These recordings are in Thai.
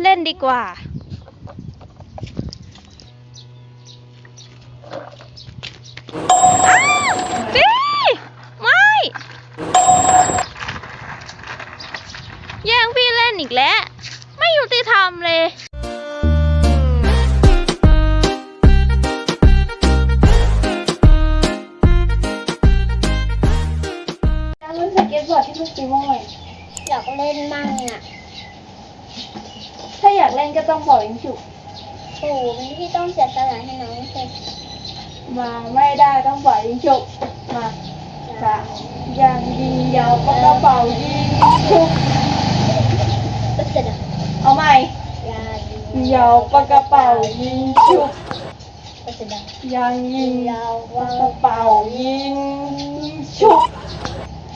เล่นดีกว่า ฟี่ ไม่ แย่งพี่เล่นอีกแล้ว ไม่ยุติธรรมเลยการรู้สเก็ตบอร์ดที่เมื่อกี้ว่าอยากเล่นมั่งอะ ถ้าอยากเล่นก็ต้องบอกยิงฉุกโอ้โหพี่ต้องเสียสละให้น้องเสร็จมาไม่ได้ต้องบอกยิงฉุกมาค่ะอย่างยิงยาวปากกระเป๋ายิงฉุกก็เสร็จอะเอาใหม่ยาดียาวปากกระเป๋ายิงฉุกก็เสร็จอะยังยิงยาวปากกระเป๋ายิงฉุก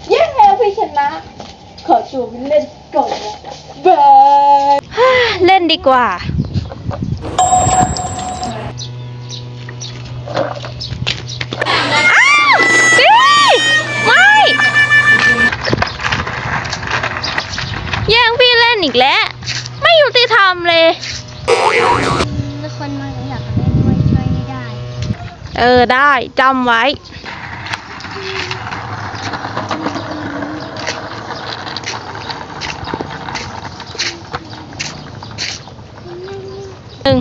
เย้แล้วพี่ชนะ ขอตัวไปเล่นก่อนนะบายเล่น ดีกว่า อ้าวพี่ไม่ แย่งพี่เล่นอีกแล้ว ไม่ยุติธรรมเลยมีคนมาอยากเล่นด้วยช่วยไม่ได้ เออได้จำไว้ หนึ่ง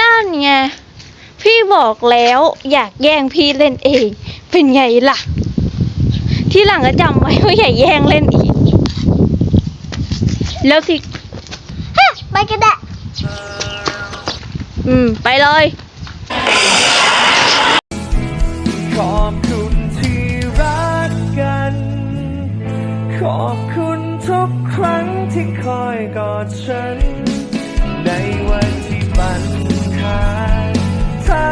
นั่นไง พี่บอกแล้วอยากแย่งพี่เล่นเอง เป็นไงล่ะ ที่หลังก็จำไว้ว่าอย่าแย่งเล่นอีก แล้วที่ ไปก็ได้ อืม ไปเลย ขอบคุณที่รักกัน ขอบคุณทุกครั้งที่คอยกอดฉัน ในวันที่ปัญหาถ้า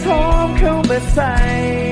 โทมเข้ามาใส่